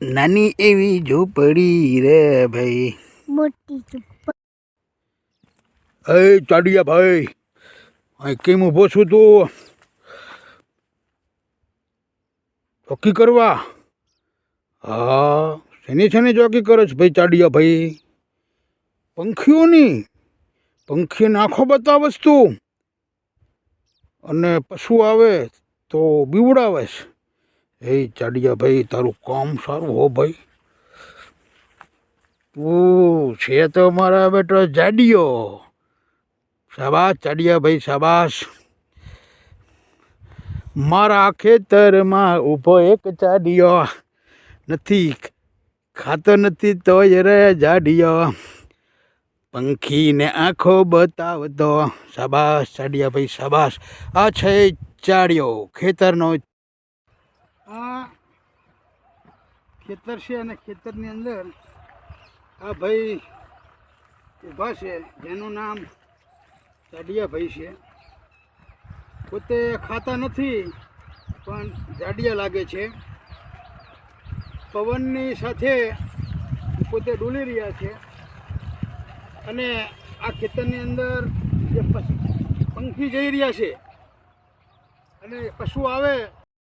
નાની એવી ઝૂંપડી રે ભાઈ. મોટી ચુપ્પા એ ચાડિયા ભાઈ અહીં કેમ ઊભો છું તું? ચોકી કરવા? હા શેની શેની ચોકી કરે છે ભાઈ ચાડિયા ભાઈ? પંખીઓની? પંખીને આંખો બતાવસ તું અને પશુ આવે તો બીવડાવે છે. એ ચાડિયા ભાઈ, તારું કામ સારું હો ભાઈ. તું છે તો મારા બેટો જાડિયો. શાબાશ ચાડિયા ભાઈ, શાબાશ. મારા ખેતરમાં ઊભો એક ચાડિયો નથી, ખાતો નથી તોય રે જાડિયો. પંખીને આંખો બતાવતો. શાબાશ ચાડિયા ભાઈ, શાબાશ. આ છે ચાડિયો ખેતરનો આ ખેતર છે અને ખેતરની અંદર આ ભાઈ ઊભા છે, જેનું નામ જાડિયા ભાઈ છે. પોતે ખાતા નથી, પણ જાડિયા લાગે છે. પવનની સાથે પોતે ડોલી રહ્યા છે. અને આ ખેતરની અંદર જે પંખી જઈ રહ્યા છે. અને પશુ આવે